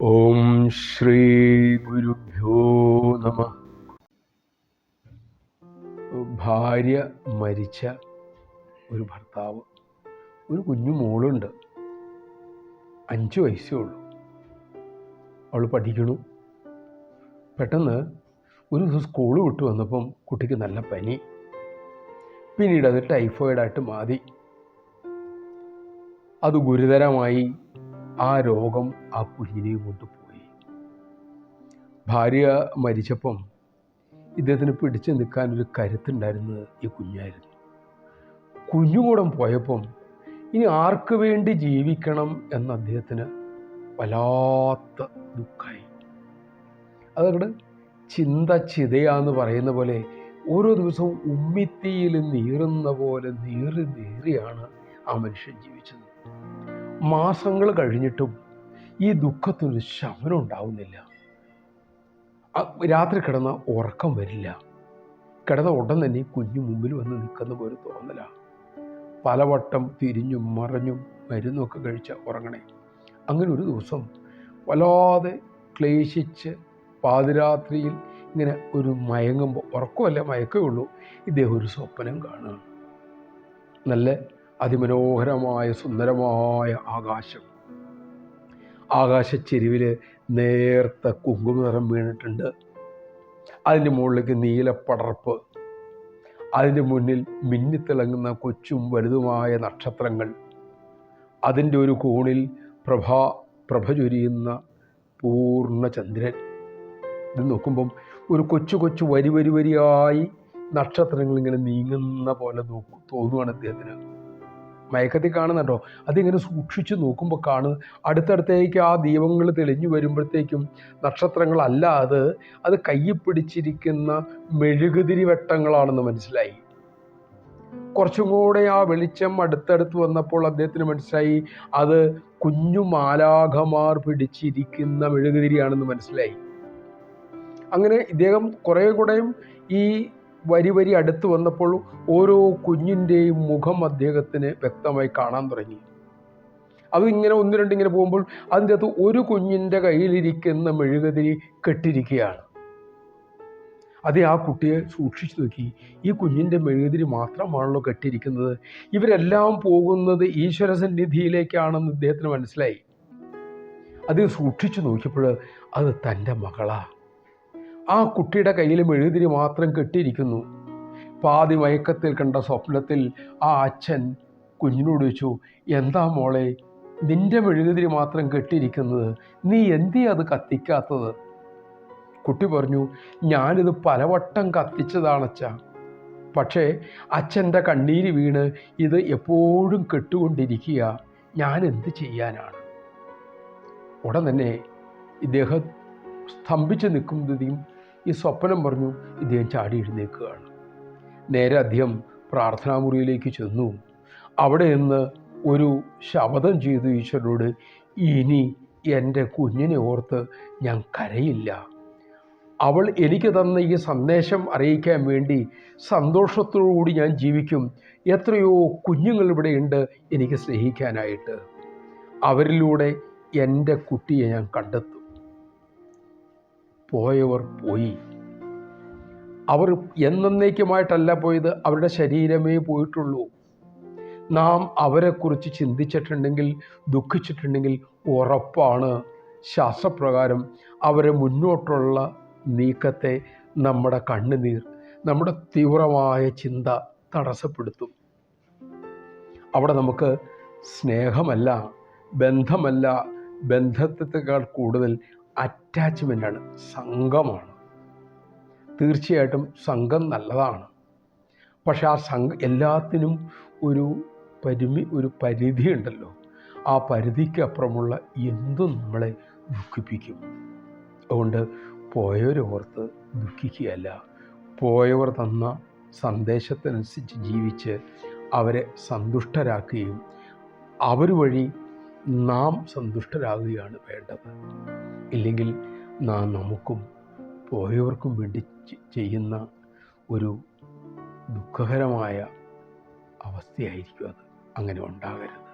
ഓം ശ്രീ ഗുരുഭ്യോ നമ ഭാര്യ മരിച്ച ഒരു ഭർത്താവ് ഒരു കുഞ്ഞു മോളുണ്ട്. അഞ്ച് വയസ്സേ ഉള്ളൂ. അവൾ പഠിക്കണു പെട്ടെന്ന് ഒരു ദിവസം സ്കൂൾ വിട്ട് വന്നപ്പം കുട്ടിക്ക് നല്ല പനി. പിന്നീട് അത് ടൈഫോയിഡായിട്ട് മാറി. അത് ഗുരുതരമായി ആ രോഗം ആ കുഞ്ഞിനെയും കൊണ്ട് പോയി ഭാര്യ മരിച്ചപ്പം ഇദ്ദേഹത്തിന് പിടിച്ചു നിൽക്കാൻ ഒരു കരുത്തുണ്ടായിരുന്നത് ഈ കുഞ്ഞായിരുന്നു. കുഞ്ഞുകൂടം പോയപ്പം ഇനി ആർക്ക് വേണ്ടി ജീവിക്കണം എന്ന അദ്ദേഹത്തിന് വല്ലാത്ത ദുഃഖമായി. അതവിടെ ചിന്ത ചിതയാന്ന് പറയുന്ന പോലെ ഓരോ ദിവസവും ഉമ്മിത്തിയിൽ നീറുന്ന പോലെ നീറി നീറിയാണ് ആ മനുഷ്യൻ ജീവിച്ചത്. മാസങ്ങൾ കഴിഞ്ഞിട്ടും ഈ ദുഃഖത്തിനൊരു ശമനം ഉണ്ടാവുന്നില്ല. രാത്രി കിടന്ന ഉറക്കം വരില്ല. കിടന്ന ഉടൻ തന്നെ കുഞ്ഞു മുമ്പിൽ വന്ന് നിൽക്കുന്ന പോലെ തോന്നല. പലവട്ടം തിരിഞ്ഞും മറഞ്ഞും മരുന്നൊക്കെ കഴിച്ച ഉറങ്ങണേ. അങ്ങനെ ഒരു ദിവസം വല്ലാതെ ക്ലേശിച്ച് പാതിരാത്രിയിൽ ഇങ്ങനെ ഒരു മയങ്ങുമ്പോൾ ഉറക്കമല്ല മയക്കേ ഉള്ളൂ. ഇദ്ദേഹം ഒരു സ്വപ്നം കാണുകയാണ് നല്ല അതിമനോഹരമായ സുന്ദരമായ ആകാശം. ആകാശച്ചെരുവിൽ നേർത്ത കുങ്കുമ നിറം വീണിട്ടുണ്ട്. അതിന്റെ മുകളിലേക്ക് നീലപ്പടർപ്പ് അതിന്റെ മുന്നിൽ മിന്നിത്തിളങ്ങുന്ന കൊച്ചും വലുതുമായ നക്ഷത്രങ്ങൾ. അതിന്റെ ഒരു കോണിൽ പ്രഭ പ്രഭ ചൊരിയുന്ന പൂർണചന്ദ്രൻ. ഇത് നോക്കുമ്പം ഒരു കൊച്ചു കൊച്ചു വരി വരി വരിയായി നക്ഷത്രങ്ങൾ ഇങ്ങനെ നീങ്ങുന്ന പോലെ നോക്കും തോന്നുവാണ് അദ്ദേഹത്തിന്. മയക്കത്തിൽ കാണുന്നുണ്ടോ അതിങ്ങനെ സൂക്ഷിച്ച് നോക്കുമ്പോൾ കാണുന്ന അടുത്തടുത്തേക്ക് ആ ദീപങ്ങൾ തെളിഞ്ഞു വരുമ്പോഴത്തേക്കും നക്ഷത്രങ്ങളല്ല അത് അത് കയ്യിൽ പിടിച്ചിരിക്കുന്ന മെഴുകുതിരി വെട്ടങ്ങളാണെന്ന് മനസ്സിലായി. കുറച്ചും കൂടെ ആ വെളിച്ചം അടുത്തടുത്ത് വന്നപ്പോൾ അദ്ദേഹത്തിന് മനസ്സിലായി അത് കുഞ്ഞു മാലാഖമാർ പിടിച്ചിരിക്കുന്ന മെഴുകുതിരിയാണെന്ന് മനസ്സിലായി. അങ്ങനെ ഇദ്ദേഹം കുറേ കൂടെയും ഈ വരി വരി അടുത്ത് വന്നപ്പോൾ ഓരോ കുഞ്ഞിന്റെയും മുഖം അദ്ദേഹത്തിന് വ്യക്തമായി കാണാൻ തുടങ്ങി. അത് ഇങ്ങനെ ഒന്ന് രണ്ട് ഇങ്ങനെ പോകുമ്പോൾ അതിന്റെ അകത്ത് ഒരു കുഞ്ഞിന്റെ കയ്യിലിരിക്കുന്ന മെഴുകുതിരി കെട്ടിരിക്കുകയാണ്. അത് ആ കുട്ടിയെ സൂക്ഷിച്ചു നോക്കി. ഈ കുഞ്ഞിന്റെ മെഴുകുതിരി മാത്രമാണല്ലോ കെട്ടിയിരിക്കുന്നത് ഇവരെല്ലാം പോകുന്നത് ഈശ്വര സന്നിധിയിലേക്കാണെന്ന് ഇദ്ദേഹത്തിന് മനസ്സിലായി. അത് സൂക്ഷിച്ചു നോക്കിയപ്പോൾ അത് തന്റെ മകളാ. ആ കുട്ടിയുടെ കയ്യിൽ മെഴുതിരി മാത്രം കെട്ടിയിരിക്കുന്നു. പാതി മയക്കത്തിൽ കണ്ട സ്വപ്നത്തിൽ ആ അച്ഛൻ കുഞ്ഞിനോട് ചോദിച്ചു എന്താ മോളെ നിന്റെ മെഴുകുതിരി മാത്രം കെട്ടിയിരിക്കുന്നത് നീ എന്തി അത് കത്തിക്കാത്തത്? കുട്ടി പറഞ്ഞു ഞാനിത് പലവട്ടം കത്തിച്ചതാണച്ച പക്ഷേ അച്ഛന്റെ കണ്ണീര് വീണ് ഇത് എപ്പോഴും കെട്ടുകൊണ്ടിരിക്കുക. ഞാൻ എന്ത് ചെയ്യാനാണ്? ഉടൻ തന്നെ ഇദ്ദേഹം സ്തംഭിച്ച് നിൽക്കുന്നതും ഈ സ്വപ്നം പറഞ്ഞു ഇദ്ദേഹം ചാടി എഴുന്നേൽക്കുകയാണ്. നേരെ അദ്ദേഹം പ്രാർത്ഥനാമുറിയിലേക്ക് ചെന്നു. അവിടെ നിന്ന് ഒരു ശപഥം ചെയ്തു ഈശ്വരനോട് ഇനി എന്റെ കുഞ്ഞിനെ ഓർത്ത് ഞാൻ കരയില്ല. അവൾ എനിക്ക് തന്ന ഈ സന്ദേശം അറിയിക്കാൻ വേണ്ടി സന്തോഷത്തോടുകൂടി ഞാൻ ജീവിക്കും. എത്രയോ കുഞ്ഞുങ്ങൾ ഇവിടെയുണ്ട് എനിക്ക് സ്നേഹിക്കാനായിട്ട്. അവരിലൂടെ എന്റെ കുട്ടിയെ ഞാൻ കണ്ടെത്തും. പോയവർ പോയി. അവർ എന്നേക്കുമായിട്ടല്ല പോയത് അവരുടെ ശരീരമേ പോയിട്ടുള്ളൂ. നാം അവരെക്കുറിച്ച് ചിന്തിച്ചിട്ടുണ്ടെങ്കിൽ ദുഃഖിച്ചിട്ടുണ്ടെങ്കിൽ ഉറപ്പാണ്. ശാസ്ത്രപ്രകാരം അവരെ മുന്നോട്ടുള്ള നീക്കത്തെ നമ്മുടെ കണ്ണുനീർ നമ്മുടെ തീവ്രമായ ചിന്ത തടസ്സപ്പെടുത്തും. അവിടെ നമുക്ക് സ്നേഹമല്ല ബന്ധമല്ല ബന്ധത്തെക്കാൾ കൂടുതൽ അറ്റാച്ച്മെന്റാണ് സംഘമാണ്. തീർച്ചയായിട്ടും സംഘം നല്ലതാണ്. പക്ഷെ ആ സംഘ എല്ലാത്തിനും ഒരു പരിമി ഒരു പരിധി ഉണ്ടല്ലോ ആ പരിധിക്കപ്പുറമുള്ള എന്തും നമ്മളെ ദുഃഖിപ്പിക്കും. അതുകൊണ്ട് പോയവരോർത്ത് ദുഃഖിക്കുകയല്ല. പോയവർ തന്ന സന്ദേശത്തിനനുസരിച്ച് ജീവിച്ച് അവരെ സന്തുഷ്ടരാക്കുകയും അവർ വഴി നാം സന്തുഷ്ടരാകുകയാണ് വേണ്ടത്. ഇല്ലെങ്കിൽ നാം നമുക്കും പോയവർക്കും വേണ്ടി ചെയ്യുന്ന ഒരു ദുഃഖകരമായ അവസ്ഥയായിരിക്കും അത്. അങ്ങനെ ഉണ്ടാകരുത്.